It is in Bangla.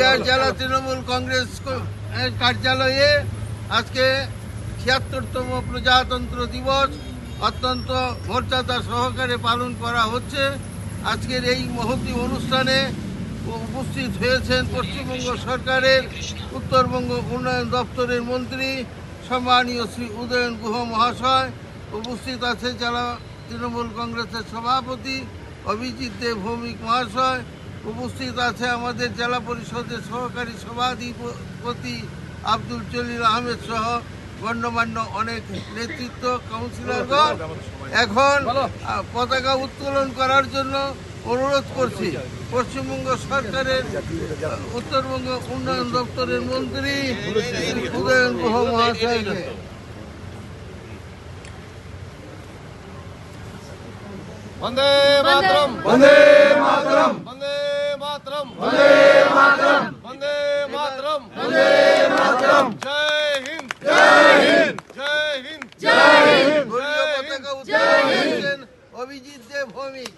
নদিয়া জেলা তৃণমূল কংগ্রেস কার্যালয়ে আজকে ছিয়াত্তরতম প্রজাতন্ত্র দিবস অত্যন্ত মর্যাদা সহকারে পালন করা হচ্ছে। আজকের এই মহতি অনুষ্ঠানে উপস্থিত হয়েছেন পশ্চিমবঙ্গ সরকারের উত্তরবঙ্গ উন্নয়ন দপ্তরের মন্ত্রী সম্মানীয় শ্রী উদয়ন গুহ মহাশয়। উপস্থিত আছে জেলা তৃণমূল কংগ্রেসের সভাপতি অভিজিৎ দেব ভৌমিক মহাশয়। উপস্থিত আছে আমাদের জেলা পরিষদের সহকারী সভাধিপতি আব্দুল জলিল আহমেদ সহ গণ্যমান্য অনেক নেতৃত্ব কাউন্সিলরগণ। এখন পতাকা উত্তোলন করার জন্য অনুরোধ করছি। পশ্চিমবঙ্গ সরকারের উত্তরবঙ্গ উন্নয়ন দপ্তরের মন্ত্রী উদয়ন গুহ মহাশয়কে। বন্দে মাতরম। বন্দে मातरम वंदे मातरम जय हिंद जय हिंद जय हिंद जय हिंद দলীয় পতাকা উত্তোলন করেছেন অভিজিৎ দেব ভৌমিক